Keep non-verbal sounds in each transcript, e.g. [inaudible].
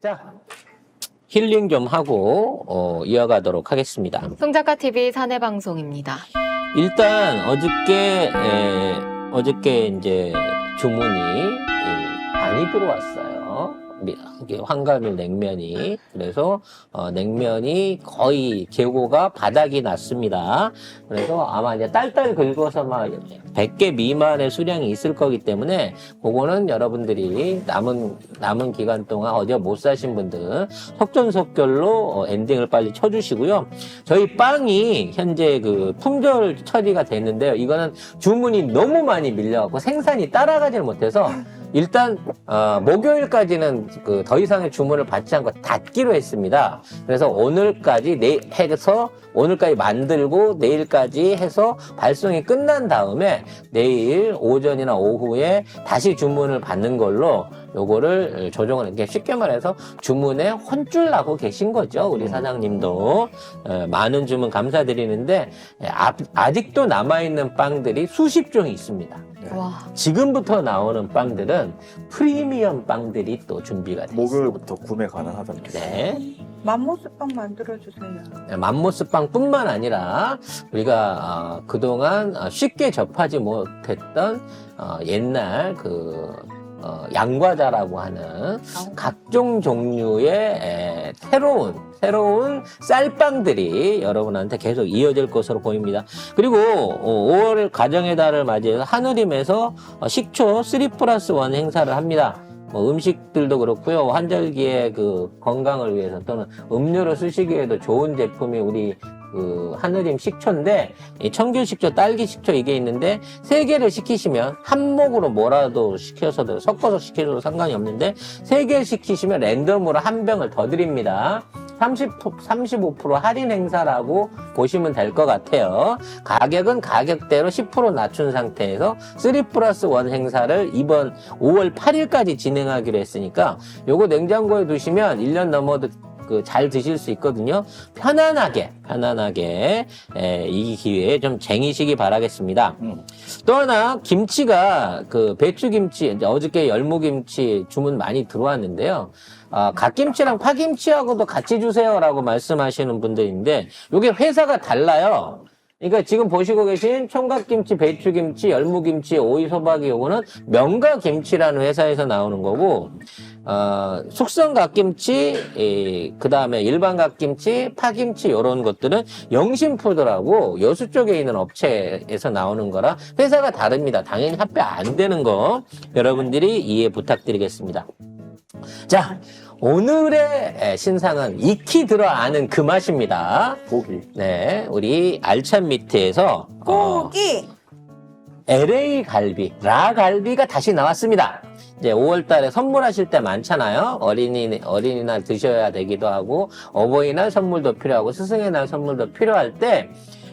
자, 힐링 좀 하고 어, 이어가도록 하겠습니다. 송작가 TV 사내 방송입니다. 일단 어저께 에, 어저께 이제 주문이 이, 많이 들어왔어요. 황가루 냉면이 그래서 어, 냉면이 거의 재고가 바닥이 났습니다. 그래서 아마 이제 딸딸 긁어서 막 100개 미만의 수량이 있을 거기 때문에 그거는 여러분들이 남은 남은 기간 동안 어디 못 사신 분들 속전속결로 어, 엔딩을 빨리 쳐주시고요. 저희 빵이 현재 그 품절 처리가 됐는데요. 이거는 주문이 너무 많이 밀려갖고 생산이 따라가지를 못해서 일단 어, 목요일까지는 그 더 이상의 주문을 받지 않고 닫기로 했습니다. 그래서 오늘까지 내 해서 오늘까지 만들고 내일까지 해서 발송이 끝난 다음에 내일 오전이나 오후에 다시 주문을 받는 걸로 요거를 조정을 이렇게 쉽게 말해서 주문에 혼쭐 나고 계신 거죠 우리 사장님도 에, 많은 주문 감사드리는데 에, 아, 아직도 남아 있는 빵들이 수십 종이 있습니다. 와, 지금부터 나오는 빵들은 프리미엄 빵들이 또 준비가 돼 있습니다. 목요일부터 구매 가능하답니다. 네. 맘모스빵 만들어주세요. 맘모스빵뿐만 아니라 우리가 어, 그동안 어, 쉽게 접하지 못했던 어, 옛날 그 어, 양과자라고 하는 각종 종류의 에, 새로운 새로운 쌀빵들이 여러분한테 계속 이어질 것으로 보입니다. 그리고 어, 5월 가정의 달을 맞이해서 하늘임에서 어, 식초 3 플러스 1 행사를 합니다. 뭐 음식들도 그렇고요. 환절기에 그 건강을 위해서 또는 음료로 쓰시기에도 좋은 제품이 우리 그 하늘임 식초인데 이 청귤 식초, 딸기 식초 이게 있는데 세 개를 시키시면 한 목으로 뭐라도 시켜서도 섞어서 시켜도 상관이 없는데 세개 시키시면 랜덤으로 한 병을 더 드립니다. 30, 35% 할인 행사라고 보시면 될 것 같아요. 가격은 가격대로 10% 낮춘 상태에서 3 플러스 1 행사를 이번 5월 8일까지 진행하기로 했으니까 요거 냉장고에 두시면 1년 넘어도 그 잘 드실 수 있거든요. 편안하게, 편안하게 에, 이 기회에 좀 쟁이시기 바라겠습니다. 음. 또 하나 김치가 그 배추김치 어저께 열무김치 주문 많이 들어왔는데요. 아, 갓김치랑 파김치하고도 같이 주세요라고 말씀하시는 분들인데 이게 회사가 달라요. 그러니까 지금 보시고 계신 총각김치, 배추김치, 열무김치, 오이소박이 요거는 명가김치라는 회사에서 나오는 거고 어, 숙성 갓김치, 그 다음에 일반 갓김치, 파김치 이런 것들은 영신푸드라고 여수 쪽에 있는 업체에서 나오는 거라 회사가 다릅니다. 당연히 합병 안 되는 거 여러분들이 이해 부탁드리겠습니다. 자, 오늘의 에, 신상은 익히 들어 아는 그 맛입니다. 고기. 네, 우리 알찬 미트에서 어, 고기! LA 갈비, 라 갈비가 다시 나왔습니다. 이제 5월 달에 선물하실 때 많잖아요. 어린이, 어린이날 드셔야 되기도 하고, 어버이날 선물도 필요하고, 스승의 날 선물도 필요할 때,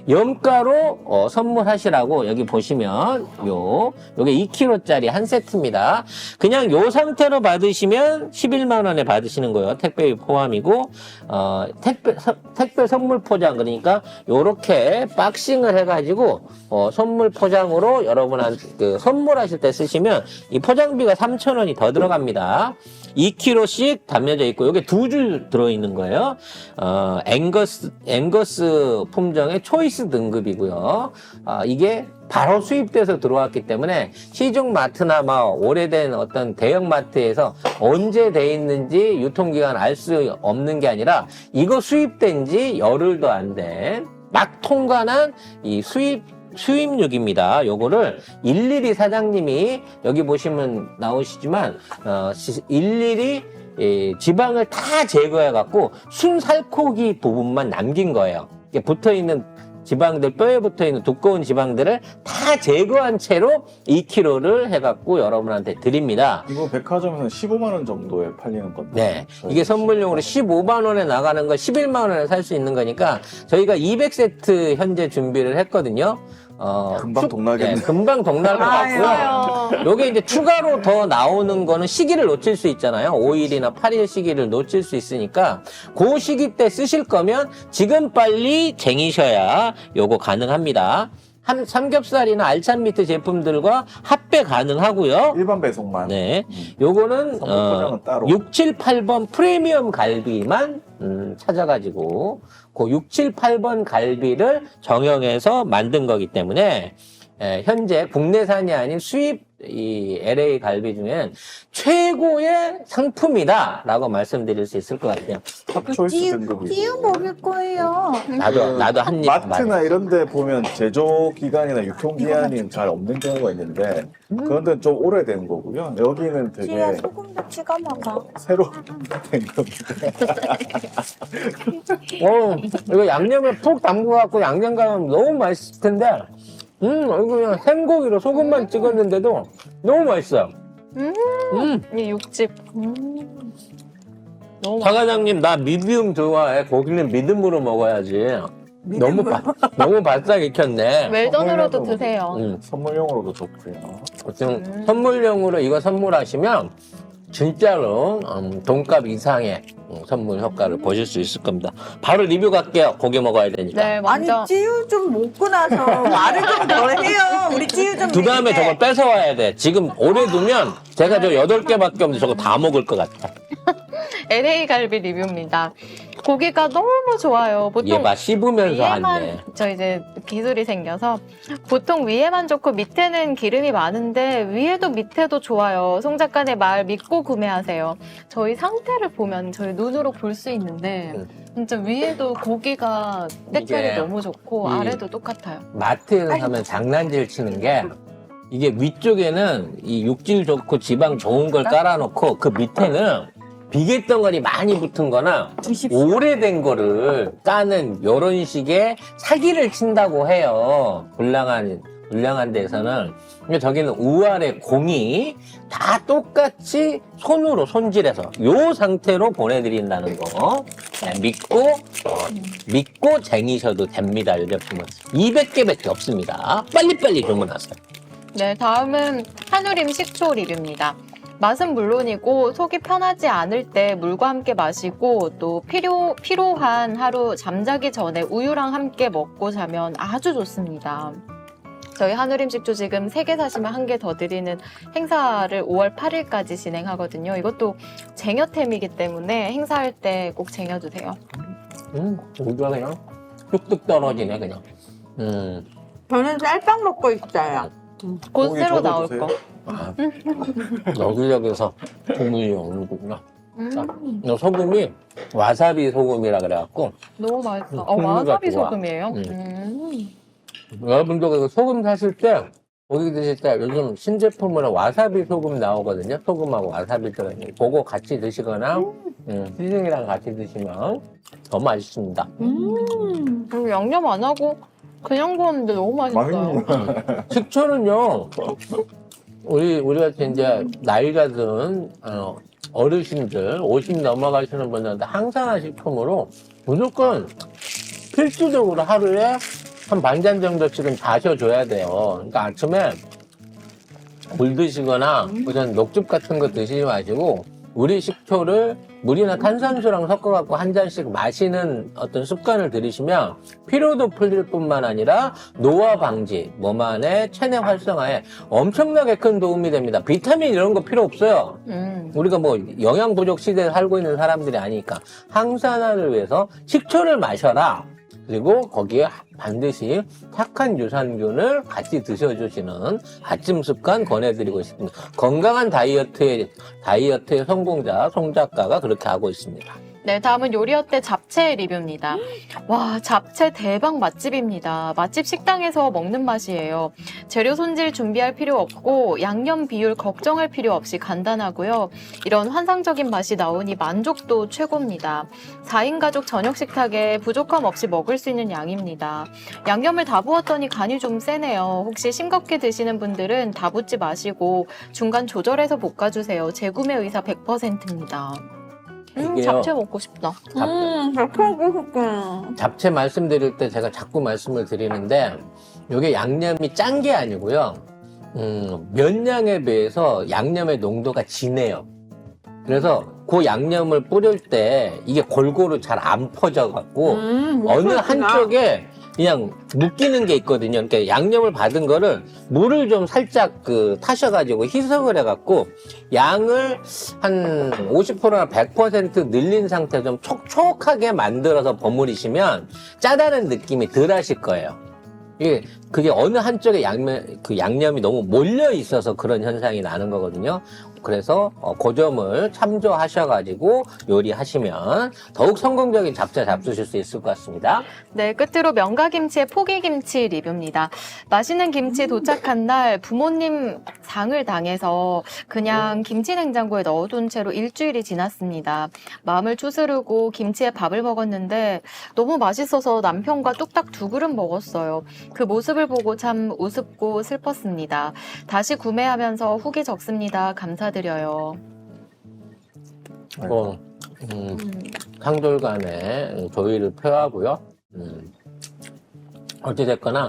염가로 어, 선물하시라고 여기 보시면 요 요게 2kg짜리 한 세트입니다. 그냥 요 상태로 받으시면 11만 원에 받으시는 거예요. 택배 포함이고 어, 택배 서- 택배 선물 포장 그러니까 요렇게 박싱을 해가지고 어, 선물 포장으로 여러분한테 그 선물하실 때 쓰시면 이 포장비가 3천 원이 더 들어갑니다. 2kg씩 담겨져 있고 이게 두 줄 들어 있는 거예요. 어, 앵거스 앵거스 품종의 초이스 등급이고요. 아, 이게 바로 수입돼서 들어왔기 때문에 시중 마트나 막 오래된 어떤 대형 마트에서 언제 돼 있는지 유통기간 알 수 없는 게 아니라 이거 수입된 지 열흘도 안 된 막 통관한 이 수입 수입육입니다. 요거를 일일이 사장님이 여기 보시면 나오시지만 어, 시- 일일이 이 지방을 다 제거해 갖고 순살코기 부분만 남긴 거예요. 붙어 있는 지방들 뼈에 붙어 있는 두꺼운 지방들을 다 제거한 채로 2kg를 해갖고 여러분한테 드립니다. 이거 백화점에서는 15만 원 정도에 팔리는 건데. 네. 이게 선물용으로 15만 원에 나가는 거 11만 원에 살 수 있는 거니까 저희가 200세트 현재 준비를 했거든요. 어, 금방 쭉- 동나겠네. 네, 금방 동날 것 같고요. 요게 이제 추가로 더 나오는 거는 시기를 놓칠 수 있잖아요. 5일이나 8일 시기를 놓칠 수 있으니까 그 시기 때 쓰실 거면 지금 빨리 쟁이셔야 요거 가능합니다. 함- 삼겹살이나 알찬 미트 제품들과 합배 가능하고요. 일반 배송만. 네. 음. 요거는 선물 어, 포장은 따로. 6, 7, 8번 프리미엄 갈비만 음, 찾아가지고 그 6, 7, 8번 갈비를 정형해서 만든 거기 때문에 에, 현재 국내산이 아닌 수입 이 LA 갈비 중엔 최고의 상품이다라고 말씀드릴 수 있을 것 같아요. 초이스 등급이고. 찌우 먹을 거예요. 나도 나도 한입 마트나 이런 데 보면 제조 기간이나 유통 기한이 잘 없는 경우가 있는데 음. 그런 데는 좀 오래된 거고요. 여기는 되게 소금도 찍어 먹어. 새로 된 겁니다. 어, 이거 양념에 푹 담궈 갖고 양념 가면 너무 맛있을 텐데, 음, 이거 그냥 생고기로 소금만 찍었는데도 너무 맛있어요. 음. 음, 이 육즙. 음. 너무 사 과장님, 나 미디움 좋아해. 고기는 믿음으로 먹어야지. 너무 바, 너무 바싹 익혔네. [laughs] 웰던으로도. 드세요. 음, 선물용으로도 좋고요. 지금 음. 선물용으로 이거 선물하시면 진짜로 음, 돈값 이상의 음, 선물 효과를 보실 수 있을 겁니다. 바로 리뷰 갈게요. 고기 먹어야 되니까. 네, 아니 먼저 찌우 좀 먹고 나서 말을 좀 더 해요. 우리 찌우 좀. 두 다음에 먹이게. 저걸 뺏어와야 돼. 지금 오래 두면 제가 저 여덟 개밖에 없는데 저거 다 먹을 것 같아. LA 갈비 리뷰입니다. 고기가 너무 좋아요. 보통 얘 봐, 씹으면서 위에만 한대. 저 이제 기술이 생겨서 보통 위에만 좋고 밑에는 기름이 많은데 위에도 밑에도 좋아요. 송 작가의 말 믿고 구매하세요. 저희 상태를 보면 저희 눈으로 볼 수 있는데 음. 진짜 위에도 고기가 색깔이 이게 너무 좋고 이- 아래도 똑같아요. 마트에서 사면 장난질 치는 게 이게 위쪽에는 이 육질 좋고 지방 좋은 걸 깔아놓고 그 밑에는 비계 덩어리 많이 붙은 거나 오래된 거를 까는 이런 식의 사기를 친다고 해요. 불량한 불량한 데서는 근데 저기는 우아래 공이 다 똑같이 손으로 손질해서 요 상태로 보내드린다는 거 네, 믿고 어, 믿고 쟁이셔도 됩니다. 이 제품은 200개밖에 없습니다. 빨리빨리 주문하세요. 네, 다음은 한우림 식초 리뷰입니다. 맛은 물론이고 속이 편하지 않을 때 물과 함께 마시고 또 필요, 피로한 하루 잠자기 전에 우유랑 함께 먹고 자면 아주 좋습니다. 저희 한우림 식초 지금 3개 사시면 한 개 더 드리는 행사를 5월 8일까지 진행하거든요. 이것도 쟁여템이기 때문에 행사할 때 꼭 쟁여주세요. 음, 우유가 그냥 뚝뚝 떨어지네 그냥. 음, 저는 쌀빵 먹고 있어요. 곧 고기 새로 저도 나올 드세요. 거. 아, 여기저기서 소금이 오는구나. 음, 이 소금이 와사비 소금이라 그래갖고 너무 맛있어. 음, 어, 와사비 좋아. 소금이에요? 음. 음. 여러분도 그 소금 사실 때 고기 드실 때 요즘 신제품으로 와사비 소금 나오거든요. 소금하고 와사비 들어있는 그거 같이 드시거나 음, 시중이랑 같이 드시면 더 맛있습니다. 음. 그리고 양념 안 하고 그냥 구웠는데 너무 맛있어요. 맛있는 식초는요, 우리, 우리 같이 이제 나이가 든, 어, 어르신들, 50 넘어가시는 분들한테 항산화 식품으로 무조건 필수적으로 하루에 한 반잔 정도씩은 마셔줘야 돼요. 그러니까 아침에 물 드시거나 무슨 녹즙 같은 거 드시지 마시고 우리 식초를 물이나 탄산수랑 섞어갖고 한 잔씩 마시는 어떤 습관을 들이시면 피로도 풀릴 뿐만 아니라 노화 방지, 몸 안에 체내 활성화에 엄청나게 큰 도움이 됩니다. 비타민 이런 거 필요 없어요. 음. 우리가 뭐 영양 부족 시대에 살고 있는 사람들이 아니니까 항산화를 위해서 식초를 마셔라. 그리고 거기에 반드시 착한 유산균을 같이 드셔주시는 아침 습관 권해드리고 있습니다. 건강한 다이어트의 다이어트의 성공자 송 작가가 그렇게 하고 있습니다. 네, 다음은 요리어때 잡채 리뷰입니다. 와, 잡채 대박 맛집입니다. 맛집 식당에서 먹는 맛이에요. 재료 손질 준비할 필요 없고 양념 비율 걱정할 필요 없이 간단하고요. 이런 환상적인 맛이 나오니 만족도 최고입니다. 4인 가족 저녁 식탁에 부족함 없이 먹을 수 있는 양입니다. 양념을 다 부었더니 간이 좀 세네요. 혹시 싱겁게 드시는 분들은 다 붓지 마시고 중간 조절해서 볶아주세요. 재구매 의사 100%입니다. 음, 이게요. 잡채 먹고 싶다. 잡- 음, 그렇게 하고 싶구나. 잡채 말씀드릴 때 제가 자꾸 말씀을 드리는데 이게 양념이 짠 게 아니고요. 음, 면량에 비해서 양념의 농도가 진해요. 그래서 그 양념을 뿌릴 때 이게 골고루 잘 안 퍼져 갖고 음, 어느 그렇구나. 한쪽에 그냥 묶이는 게 있거든요. 그러니까 양념을 받은 거를 물을 좀 살짝 그 타셔가지고 희석을 해갖고 양을 한 50%나 100% 늘린 상태 좀 촉촉하게 만들어서 버무리시면 짜다는 느낌이 덜 하실 거예요. 이게 그게 어느 한쪽에 양념 그 양념이 너무 몰려 있어서 그런 현상이 나는 거거든요. 그래서 어, 그 점을 참조하셔가지고 요리하시면 더욱 성공적인 잡채 잡수실 수 있을 것 같습니다. 네, 끝으로 명가김치의 포기김치 리뷰입니다. 맛있는 김치 도착한 날 부모님 상을 당해서 그냥 김치 냉장고에 넣어둔 채로 일주일이 지났습니다. 마음을 추스르고 김치에 밥을 먹었는데 너무 맛있어서 남편과 뚝딱 두 그릇 먹었어요. 그 모습을 보고 참 우습고 슬펐습니다. 다시 구매하면서 후기 적습니다. 감사드 려요. 어, 음, 상돌 간에 조의를 표하고요. 음, 어찌됐거나,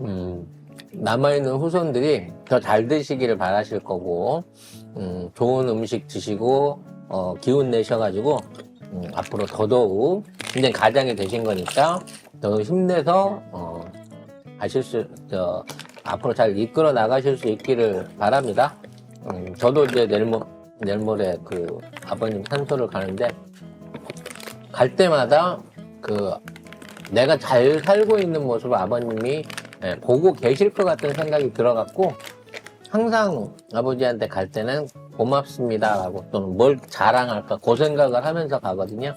음, 남아있는 후손들이 더 잘 드시기를 바라실 거고, 음, 좋은 음식 드시고, 어, 기운 내셔가지고, 음, 앞으로 더더욱 힘든 가장이 되신 거니까, 더 힘내서, 어, 가실 수, 저, 앞으로 잘 이끌어 나가실 수 있기를 바랍니다. 음, 저도 이제 내일 모, 내일 모레 그 아버님 산소를 가는데 갈 때마다 그 내가 잘 살고 있는 모습을 아버님이 예, 보고 계실 것 같은 생각이 들어갖고 항상 아버지한테 갈 때는 고맙습니다라고 또는 뭘 자랑할까 그 생각을 하면서 가거든요.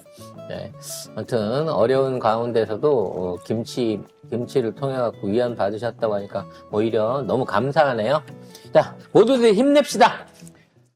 예. 아무튼 어려운 가운데서도 어, 김치 김치를 통해 갖고 위안 받으셨다고 하니까 오히려 너무 감사하네요. 자 모두들 힘냅시다.